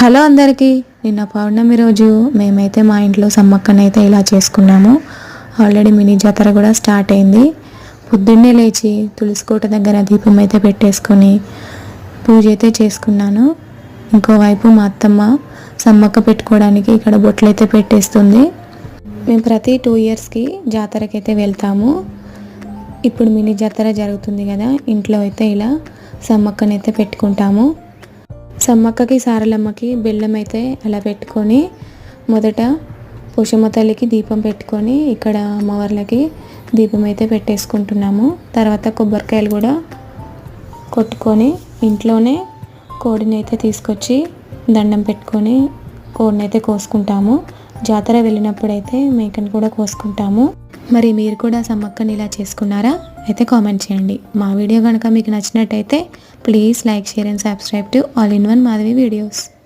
Hello అందరికీ నిన్న పౌర్ణమి రోజు మేమైతే మా ఇంట్లో సమ్మక్కనైతే ఇలా చేసుకున్నాము. ఆల్రెడీ మినీ జాతర కూడా స్టార్ట్ అయింది. పొద్దున్నే లేచి తులసికోట దగ్గర దీపం అయితే పెట్టేసుకొని పూజ అయితే చేసుకున్నాను. ఇంకోవైపు మా అత్తమ్మ సమ్మక్క పెట్టుకోవడానికి ఇక్కడ బొట్లు అయితే పెట్టేస్తుంది. మేము ప్రతి టూ ఇయర్స్కి జాతరకైతే వెళ్తాము. ఇప్పుడు మినీ జాతర జరుగుతుంది కదా ఇంట్లో అయితే ఇలా సమ్మక్కనైతే పెట్టుకుంటాము. సమ్మక్కకి సారలమ్మకి బెల్లం అయితే అలా పెట్టుకొని మొదట పోషమ్మ తల్లికి దీపం పెట్టుకొని ఇక్కడ అమ్మవార్లకి దీపం అయితే పెట్టేసుకుంటున్నాము. తర్వాత కొబ్బరికాయలు కూడా కొట్టుకొని ఇంట్లోనే కోడిని అయితే తీసుకొచ్చి దండం పెట్టుకొని కోడిని అయితే కోసుకుంటాము. జాతర వెళ్ళినప్పుడైతే మేకను కూడా కోసుకుంటాము. మరి మీరు కూడా సమ్మక్కని ఇలా చేసుకున్నారా? అయితే కామెంట్ చేయండి. మా వీడియో కనుక మీకు నచ్చినట్టయితే please like share and subscribe to all in one Madhavi videos.